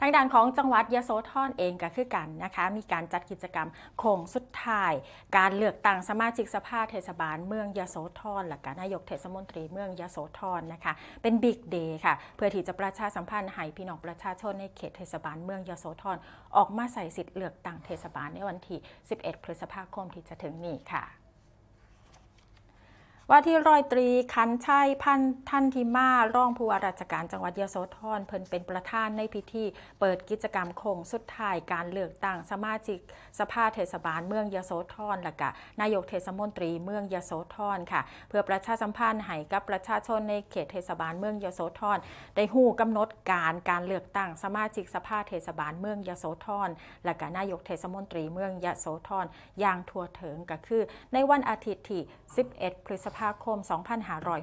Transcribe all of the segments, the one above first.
ทางด้านของจังหวัดยโสธรเองก็คือกันนะคะ มีการจัดกิจกรรมโค้งสุดท้าย การเลือกตั้งสมาชิกสภาเทศบาลเมืองยโสธรและก็นายกเทศมนตรีเมืองยโสธรนะคะ เป็นบิ๊กเดย์ค่ะ เพื่อที่จะประชาสัมพันธ์ให้พี่น้องประชาชนในเขตเทศบาลเมืองยโสธรออกมาใส่สิทธิ์เลือกตั้งเทศบาลในวันที่ 11 พฤษภาคมที่จะถึงนี้ค่ะ ว่าที่ร้อยตรีคันชัยพันทันทิมารองผู้ว่าราชการจังหวัดยโสธรเพิ่นเป็นประธานในพิธี เปิดกิจกรรมโคงสุดท้ายการเลือกตั้งสมาชิกสภาเทศบาลเมืองยโสธรและก็นายกเทศมนตรีเมืองยโสธรค่ะ เพื่อประชาสัมพันธ์ให้กับประชาชนในเขตเทศบาลเมืองยโสธรได้หู้กำหนดการการเลือกตั้งสมาชิกสภาเทศบาลเมืองยโสธรและก็นายกเทศมนตรีเมืองยโสธรอย่างทั่วถึงก็คือ ในวันอาทิตย์ที่ 11 พฤษภาภาคม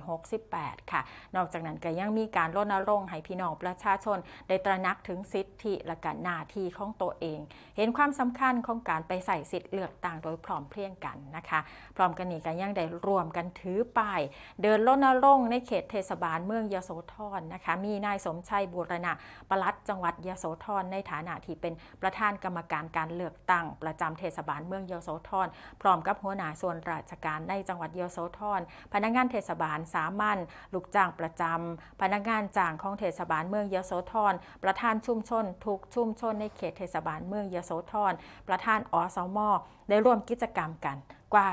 2568 ค่ะ นอกจากนั้นก็ยังมีการรณรงค์ให้พี่น้องประชาชน ได้ตระหนักถึงสิทธิและกหน้าที่ของตัวเอง เห็นความสำคัญของการไปใส่สิทธิเลือกตั้งโดยพร้อมเพรียงกันนะคะ พร้อมกันนี้ก็ยังได้รวมกันถือป้าย เดินรณรงค์ในเขตเทศบาลเมืองยโสธรนะคะ มีนายสมชัยบูรณะปลัดจังหวัดยโสธรในฐานะที่เป็นประธานกรรมการการเลือกตั้ง ประจำเทศบาลเมืองยโสธรพร้อมกับหัวหน้าส่วนราชการในจังหวัดยโสธรพนักงานเทศบาลสามัญลูกจ้างประจำพนักงานจ้างของเทศบาลเมืองยโสธรประธานชุมชน ทุกชุมชนในเขตเทศบาลเมืองยโสธรประธานอสมได้ร่วมกิจกรรมกันกว่า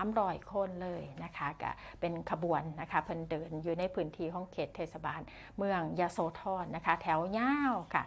300 คนเลยนะคะก็เป็นขบวนนะคะเพิ่นเดินอยู่ในพื้นที่ของเขตเทศบาลเมืองยโสธรนะคะ แถวยาวค่ะ